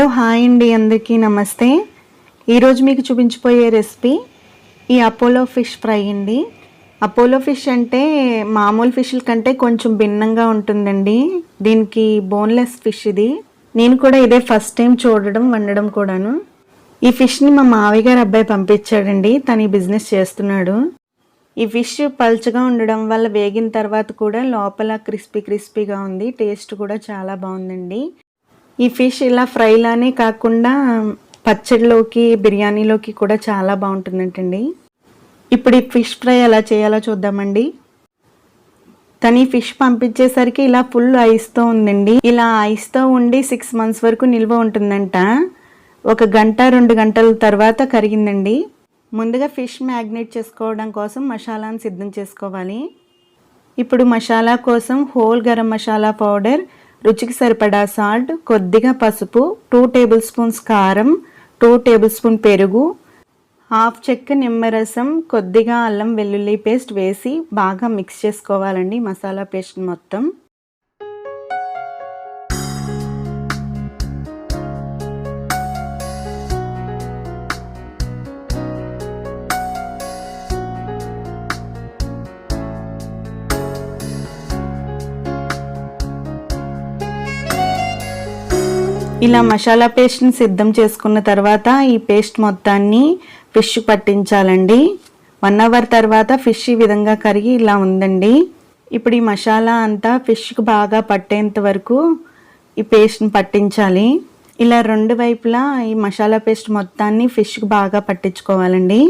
Hello hi అండి అందరికీ నమస్తే. ఈరోజు మీకు చూపించిపోయే రెసిపీ ఈ అపోలో ఫిష్ ఫ్రై అండి. అపోలో ఫిష్ అంటే మామూలు ఫిష్ల కంటే కొంచెం భిన్నంగా ఉంటుందండి. దీనికి బోన్లెస్ ఫిష్ ఇది. నేను కూడా ఇదే ఫస్ట్ టైం చూడడం వండడం కూడాను. ఈ ఫిష్ని మా మావయ్య గారు అబ్బాయి పంపించాడండి. తను ఈ బిజినెస్ చేస్తున్నాడు. ఈ ఫిష్ పల్చగా ఉండడం వల్ల వేగిన తర్వాత కూడా లోపల క్రిస్పీ క్రిస్పీగా ఉంది. టేస్ట్ కూడా చాలా బాగుందండి. ఈ ఫిష్ ఇలా ఫ్రైలానే కాకుండా పచ్చడిలోకి బిర్యానీలోకి కూడా చాలా బాగుంటుందంటండి. ఇప్పుడు ఈ ఫిష్ ఫ్రై ఎలా చేయాలో చూద్దామండి. తను ఫిష్ పంపించేసరికి ఇలా ఫుల్ ఐస్తో ఉందండి. ఇలా ఐస్తో ఉండి సిక్స్ మంత్స్ వరకు నిల్వ ఉంటుందంట. ఒక గంట రెండు గంటల తర్వాత కరిగిందండి. ముందుగా ఫిష్ మ్యాగ్నేట్ చేసుకోవడం కోసం మసాలాను సిద్ధం చేసుకోవాలి. ఇప్పుడు మసాలా కోసం హోల్ గరం మసాలా పౌడర్ రుచికి సరిపడా సాల్ట్ కొద్దిగా పసుపు టూ టేబుల్ స్పూన్స్ కారం టూ టేబుల్ స్పూన్ పెరుగు హాఫ్ చెక్క నిమ్మరసం కొద్దిగా అల్లం వెల్లుల్లి పేస్ట్ వేసి బాగా మిక్స్ చేసుకోవాలండి మసాలా పేస్ట్ మొత్తం. ఇలా మసాలా పేస్ట్ని సిద్ధం చేసుకున్న తర్వాత ఈ పేస్ట్ మొత్తాన్ని ఫిష్ పట్టించాలండి. వన్ అవర్ తర్వాత ఫిష్ ఈ విధంగా కరిగి ఇలా ఉందండి. ఇప్పుడు ఈ మసాలా అంతా ఫిష్కి బాగా పట్టేంత వరకు ఈ పేస్ట్ని పట్టించాలి. ఇలా రెండు వైపులా ఈ మసాలా పేస్ట్ మొత్తాన్ని ఫిష్కి బాగా పట్టించుకోవాలండి.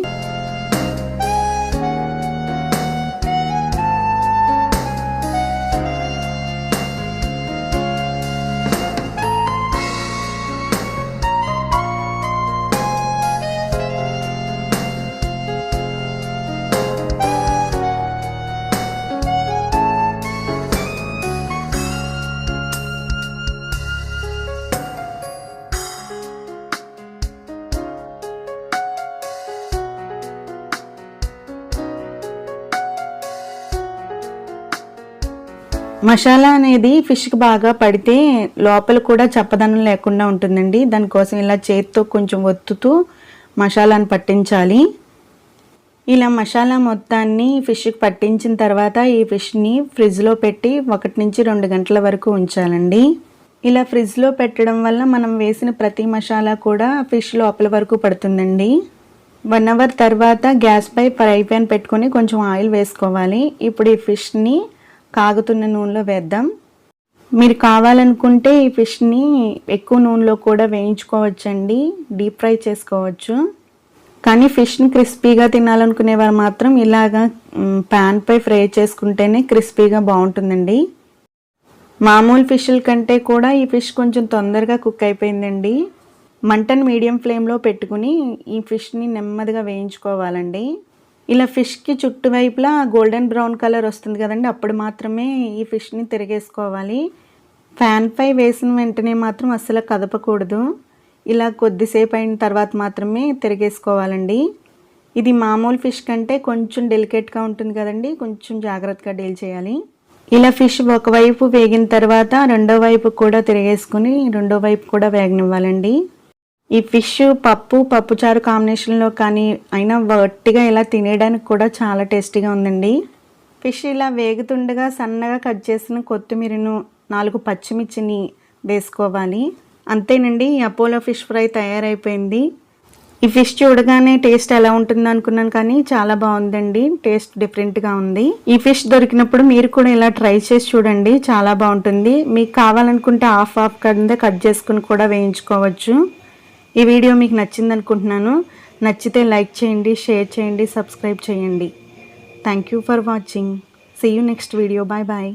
మసాలా అనేది ఫిష్కి బాగా పడితే లోపల కూడా చప్పదనం లేకుండా ఉంటుందండి. దానికోసం ఇలా చేతితో కొంచెం ఒత్తుతూ మసాలాను పట్టించాలి. ఇలా మసాలా మొత్తాన్ని ఫిష్కి పట్టించిన తర్వాత ఈ ఫిష్ని ఫ్రిడ్జ్లో పెట్టి ఒకటి నుంచి రెండు గంటల వరకు ఉంచాలండి. ఇలా ఫ్రిడ్జ్లో పెట్టడం వల్ల మనం వేసిన ప్రతి మసాలా కూడా ఫిష్ లోపల వరకు పడుతుందండి. వన్ అవర్ తర్వాత గ్యాస్పై ఫ్రై ప్యాన్ పెట్టుకొని కొంచెం ఆయిల్ వేసుకోవాలి. ఇప్పుడు ఈ ఫిష్ని కాగుతున్న నూనెలో వేద్దాం. మీరు కావాలనుకుంటే ఈ ఫిష్ని ఎక్కువ నూనెలో కూడా వేయించుకోవచ్చండి. డీప్ ఫ్రై చేసుకోవచ్చు. కానీ ఫిష్ని క్రిస్పీగా తినాలనుకునేవారు మాత్రం ఇలాగా ప్యాన్పై ఫ్రై చేసుకుంటేనే క్రిస్పీగా బాగుంటుందండి. మామూలు ఫిష్ల కంటే కూడా ఈ ఫిష్ కొంచెం తొందరగా కుక్ అయిపోయిందండి. మంటను మీడియం ఫ్లేమ్లో పెట్టుకుని ఈ ఫిష్ని నెమ్మదిగా వేయించుకోవాలండి. ఇలా ఫిష్కి చుట్టువైపులా గోల్డెన్ బ్రౌన్ కలర్ వస్తుంది కదండి అప్పుడు మాత్రమే ఈ ఫిష్ని తిరిగేసుకోవాలి. ఫ్యాన్ పై వేసిన వెంటనే మాత్రం అస్సలు కదపకూడదు. ఇలా కొద్దిసేపు అయిన తర్వాత మాత్రమే తిరిగేసుకోవాలండి. ఇది మామూలు ఫిష్ కంటే కొంచెం డెలికేట్గా ఉంటుంది కదండి కొంచెం జాగ్రత్తగా డీల్ చేయాలి. ఇలా ఫిష్ ఒకవైపు వేగిన తర్వాత రెండో వైపు కూడా తిరిగేసుకుని రెండో వైపు కూడా వేగనివ్వాలండి. ఈ ఫిష్ పప్పు పప్పుచారు కాంబినేషన్లో కానీ అయినా వట్టిగా ఇలా తినేయడానికి కూడా చాలా టేస్టీగా ఉందండి. ఫిష్ ఇలా వేగుతుండగా సన్నగా కట్ చేసిన కొత్తిమీరను నాలుగు పచ్చిమిర్చిని వేసుకోవాలి. అంతేనండి ఈ అపోలో ఫిష్ ఫ్రై తయారైపోయింది. ఈ ఫిష్ చూడగానే టేస్ట్ ఎలా ఉంటుందో అనుకున్నాను కానీ చాలా బాగుందండి టేస్ట్ డిఫరెంట్గా ఉంది. ఈ ఫిష్ దొరికినప్పుడు మీరు కూడా ఇలా ట్రై చేసి చూడండి చాలా బాగుంటుంది. మీకు కావాలనుకుంటే హాఫ్ హాఫ్ కింద కట్ చేసుకుని కూడా వేయించుకోవచ్చు. ఈ వీడియో మీకు నచ్చింది అనుకుంటున్నాను నచ్చితే లైక్ చేయండి షేర్ చేయండి సబ్స్క్రైబ్ చేయండి. Thank you for watching see you next video bye bye